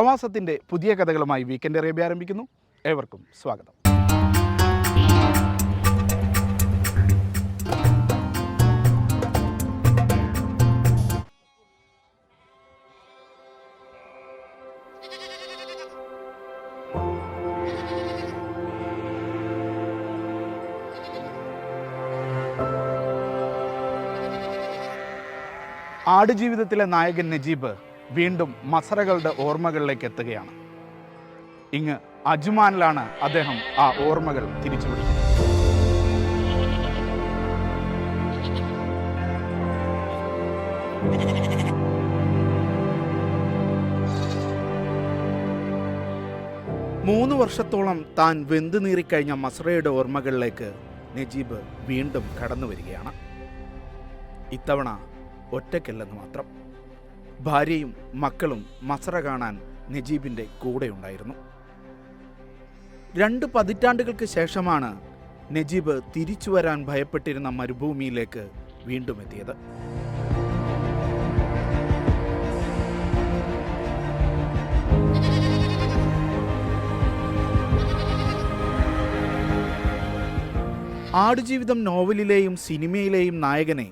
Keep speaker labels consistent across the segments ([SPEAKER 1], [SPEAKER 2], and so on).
[SPEAKER 1] പ്രവാസത്തിന്റെ പുതിയ കഥകളുമായി weekend Arabia ആരംഭിക്കുന്നു. ഏവർക്കും സ്വാഗതം. ആടുജീവിതത്തിലെ നായകൻ നജീബ് വീണ്ടും മസറകളുടെ ഓർമ്മകളിലേക്ക് എത്തുകയാണ്. ഇങ്ങ് അജ്മാനിലാണ് അദ്ദേഹം ആ ഓർമ്മകൾ തിരിച്ചു പിടിക്കുന്നത്. മൂന്ന് വർഷത്തോളം താൻ വെന്തു നീറിക്കഴിഞ്ഞ മസ്രയുടെ ഓർമ്മകളിലേക്ക് നജീബ് വീണ്ടും കടന്നു വരികയാണ്. ഇത്തവണ ഒറ്റയ്ക്കല്ലെന്ന് മാത്രം. ഭാര്യയും മക്കളും മസറ കാണാൻ നജീബിന്റെ കൂടെയുണ്ടായിരുന്നു രണ്ട് പതിറ്റാണ്ടുകൾക്ക് ശേഷമാണ് നജീബ് തിരിച്ചു വരാൻ ഭയപ്പെട്ടിരുന്ന മരുഭൂമിയിലേക്ക് വീണ്ടും എത്തിയത്. ആടുജീവിതം നോവലിലെയും സിനിമയിലെയും നായകനെ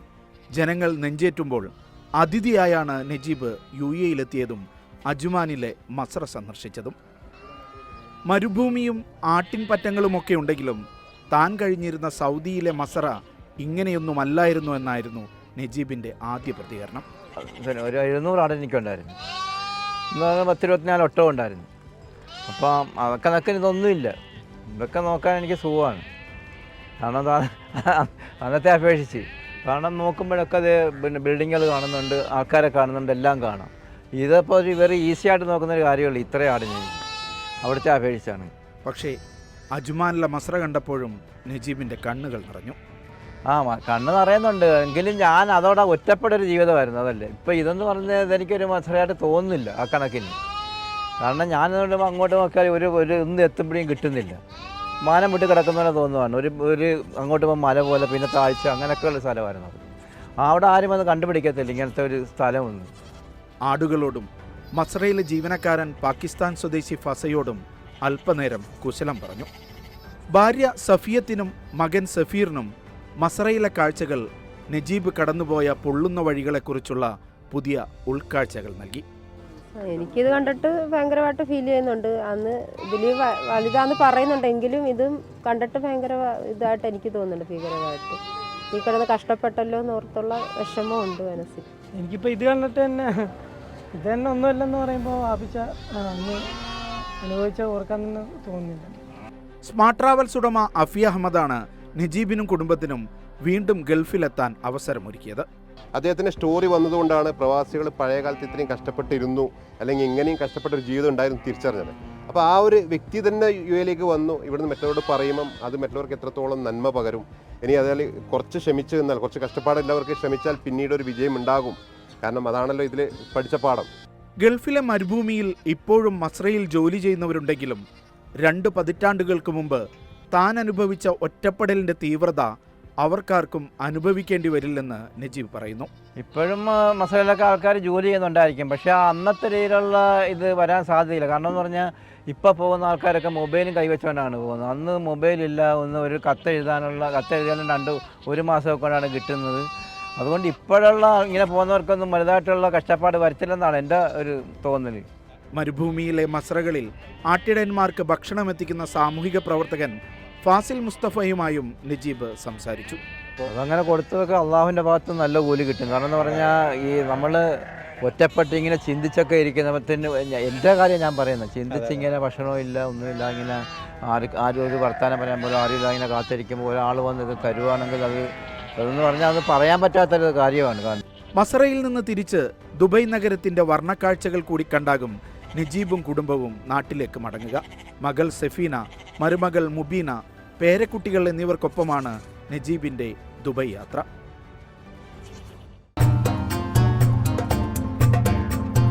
[SPEAKER 1] ജനങ്ങൾ നെഞ്ചേറ്റുമ്പോൾ അതിഥിയായാണ് നജീബ് യു എയിലെത്തിയതും അജ്മാനിലെ മസറ സന്ദർശിച്ചതും. മരുഭൂമിയും ആട്ടിൻപറ്റങ്ങളുമൊക്കെ ഉണ്ടെങ്കിലും താൻ കഴിഞ്ഞിരുന്ന സൗദിയിലെ മസറ ഇങ്ങനെയൊന്നുമല്ലായിരുന്നു എന്നായിരുന്നു നജീബിന്റെ ആദ്യ പ്രതികരണം.
[SPEAKER 2] പിന്നെ ഒരു എഴുന്നൂറ് ആട് എനിക്കുണ്ടായിരുന്നു. പത്തിരുപത്തിനാല് ഒട്ടകം ഉണ്ടായിരുന്നു. അപ്പം അതൊക്കെ നോക്കാൻ ഇതൊന്നുമില്ല. ഇതൊക്കെ നോക്കാൻ എനിക്ക് സുഖമാണ്. കാരണം അന്നത്തെ അപേക്ഷിച്ച് കാരണം നോക്കുമ്പോഴൊക്കെ അത് പിന്നെ ബിൽഡിങ്ങുകൾ കാണുന്നുണ്ട് ആൾക്കാരെ കാണുന്നുണ്ട് എല്ലാം കാണാം. ഇതിപ്പോൾ ഒരു വെറി ഈസി ആയിട്ട് നോക്കുന്ന ഒരു കാര്യമുള്ളൂ ഇത്രയും ആടിന് അവിടുത്തെ അപേക്ഷിച്ചാണ്.
[SPEAKER 1] പക്ഷേ അജ്മാനിലെ മസ്ര കണ്ടപ്പോഴും നജീബിന്റെ കണ്ണുകൾ നിറഞ്ഞു.
[SPEAKER 2] ആ കണ്ണ് നിറയുന്നുണ്ട്. എങ്കിലും ഞാൻ അതോടെ ഒറ്റപ്പെട്ടൊരു ജീവിതമായിരുന്നു അതല്ലേ. ഇപ്പം ഇതെന്ന് പറഞ്ഞത് എനിക്കൊരു മസറയായിട്ട് തോന്നുന്നില്ല ആ കണക്കിന്. കാരണം ഞാൻ അതുകൊണ്ട് അങ്ങോട്ട് നോക്കിയാൽ ഒരു ഒരു ഒന്നും എത്തുമ്പോഴേയും കിട്ടുന്നില്ല. മാനം വിട്ട് കിടക്കുന്നപോലെ തോന്നുവാണ്. ഒരു ഒരു അങ്ങോട്ട് പോകുമ്പോൾ മല പോലെ പിന്നെ താഴ്ച അങ്ങനെയൊക്കെയുള്ള സ്ഥലമായിരുന്നു. അവിടെ ആരും അത് കണ്ടുപിടിക്കത്തില്ല. ഇങ്ങനത്തെ ഒരു സ്ഥലമൊന്നും.
[SPEAKER 1] ആടുകളോടും മസ്രയിലെ ജീവനക്കാരൻ പാകിസ്ഥാൻ സ്വദേശി ഫസയോടും അല്പനേരം കുശലം പറഞ്ഞു. ഭാര്യ സഫിയത്തിനും മകൻ സഫീറിനും മസറയിലെ കാഴ്ചകൾ നജീബ് കടന്നുപോയ പൊള്ളുന്ന വഴികളെക്കുറിച്ചുള്ള പുതിയ ഉൾക്കാഴ്ചകൾ നൽകി.
[SPEAKER 3] എനിക്കിത് കണ്ടിട്ട് ഭയങ്കരമായിട്ട് ഫീൽ ചെയ്യുന്നുണ്ട്. അന്ന് ഇതിൽ വലുതാന്ന് പറയുന്നുണ്ടെങ്കിലും ഇതും കണ്ടിട്ട് ഭയങ്കര ഇതായിട്ട് എനിക്ക് തോന്നുന്നുണ്ട് ഭീകരമായിട്ട്. ഈ കിടന്ന് കഷ്ടപ്പെട്ടല്ലോ എന്നോർത്തുള്ള വിഷമമുണ്ട് മനസ്സിൽ.
[SPEAKER 4] എനിക്കിപ്പോൾ ഇത് കണ്ടിട്ട് തന്നെ ഇത് തന്നെ ഒന്നുമല്ലെന്ന് പറയുമ്പോൾ ആപിച്ച അനുഭവിച്ച ഓർക്കാൻ തന്നെ തോന്നുന്നില്ല.
[SPEAKER 1] സ്മാർട്ട് ട്രാവൽസ് ഉടമ അഫി അഹമ്മദാണ് നജീബിനും കുടുംബത്തിനും വീണ്ടും ഗൾഫിലെത്താൻ അവസരമൊരുക്കിയത്.
[SPEAKER 5] അദ്ദേഹത്തിന്റെ സ്റ്റോറി വന്നതുകൊണ്ടാണ് പ്രവാസികൾ പഴയ കാലത്ത് ഇത്രയും കഷ്ടപ്പെട്ടിരുന്നു അല്ലെങ്കിൽ ഇങ്ങനെയും കഷ്ടപ്പെട്ടൊരു ജീവിതം ഉണ്ടായിരുന്നു തിരിച്ചറിഞ്ഞത്. അപ്പോൾ ആ ഒരു വ്യക്തി തന്നെ യു എയിലേക്ക് വന്നു. ഇവിടുന്ന് മറ്റുള്ളവരോട് പറയുമ്പം അത് മറ്റുള്ളവർക്ക് എത്രത്തോളം നന്മ പകരും. ഇനി അതിൽ കുറച്ച് ക്ഷമിച്ചു നിന്നാൽ കുറച്ച് കഷ്ടപ്പാടുള്ളവർക്ക് ശ്രമിച്ചാൽ പിന്നീട് ഒരു വിജയം ഉണ്ടാകും. കാരണം അതാണല്ലോ ഇതിൽ പഠിച്ച പാഠം.
[SPEAKER 1] ഗൾഫിലെ മരുഭൂമിയിൽ ഇപ്പോഴും മസ്രയിൽ ജോലി ചെയ്യുന്നവരുണ്ടെങ്കിലും രണ്ട് പതിറ്റാണ്ടുകൾക്ക് മുമ്പ് താൻ അനുഭവിച്ച ഒറ്റപ്പെടലിന്റെ തീവ്രത അവർക്കാർക്കും അനുഭവിക്കേണ്ടി വരില്ലെന്ന് നജീബ് പറയുന്നു.
[SPEAKER 2] ഇപ്പോഴും മസാലയിലൊക്കെ ആൾക്കാർ ജോലി ചെയ്യുന്നുണ്ടായിരിക്കും. പക്ഷേ അന്നത്തെ രീതിയിലുള്ള ഇത് വരാൻ സാധ്യതയില്ല. കാരണം എന്ന് പറഞ്ഞാൽ ഇപ്പോൾ പോകുന്ന ആൾക്കാരൊക്കെ മൊബൈലും കൈവച്ചുകൊണ്ടാണ് പോകുന്നത്. അന്ന് മൊബൈലില്ല ഒന്ന് ഒരു കത്തെഴുതാനുള്ള എഴുതാനുള്ള കത്ത് എഴുതാനും രണ്ട് ഒരു മാസമൊക്കെ കൊണ്ടാണ് കിട്ടുന്നത്. അതുകൊണ്ട് ഇപ്പോഴുള്ള ഇങ്ങനെ പോകുന്നവർക്കൊന്നും വലുതായിട്ടുള്ള കഷ്ടപ്പാട് വരത്തില്ലെന്നാണ് എന്റെ ഒരു തോന്നൽ.
[SPEAKER 1] മരുഭൂമിയിലെ മസ്രകളിൽ ആട്ടിടയന്മാർക്ക് ഭക്ഷണം എത്തിക്കുന്ന സാമൂഹിക പ്രവർത്തകൻ ഫാസിൽ മുസ്തഫയുമായും നജീബ് സംസാരിച്ചു.
[SPEAKER 2] അതങ്ങനെ കൊടുത്തതൊക്കെ അള്ളാഹുവിന്റെ ഭാഗത്ത് നല്ല കൂലി കിട്ടും. കാരണം എന്ന് പറഞ്ഞാൽ ഈ നമ്മൾ ഒറ്റപ്പെട്ട് ഇങ്ങനെ ചിന്തിച്ചൊക്കെ ഇരിക്കുന്നതിന് എന്റെ കാര്യം ഞാൻ പറയുന്നത് ചിന്തിച്ചിങ്ങനെ ഭക്ഷണവും ഇല്ല ഒന്നുമില്ല ഇങ്ങനെ ആര് ആരും ഒരു വർത്താനം പറയാൻ പോലും ആരും ഇതാ ഇങ്ങനെ കാത്തിരിക്കുമ്പോൾ ഒരാൾ വന്ന് ഇത് തരുവാണെങ്കിൽ അത് അതെന്ന് പറഞ്ഞാൽ അത് പറയാൻ പറ്റാത്തൊരു കാര്യമാണ്. കാരണം
[SPEAKER 1] മസറയിൽ നിന്ന് തിരിച്ച് ദുബൈ നഗരത്തിന്റെ വർണക്കാഴ്ചകൾ കൂടി കണ്ടാകും നജീബും കുടുംബവും നാട്ടിലേക്ക് മടങ്ങുക. മകൾ സെഫീന മരുമകൾ മുബീന പേരക്കുട്ടികൾ എന്നിവർക്കൊപ്പമാണ് നജീബിന്റെ ദുബൈ യാത്ര.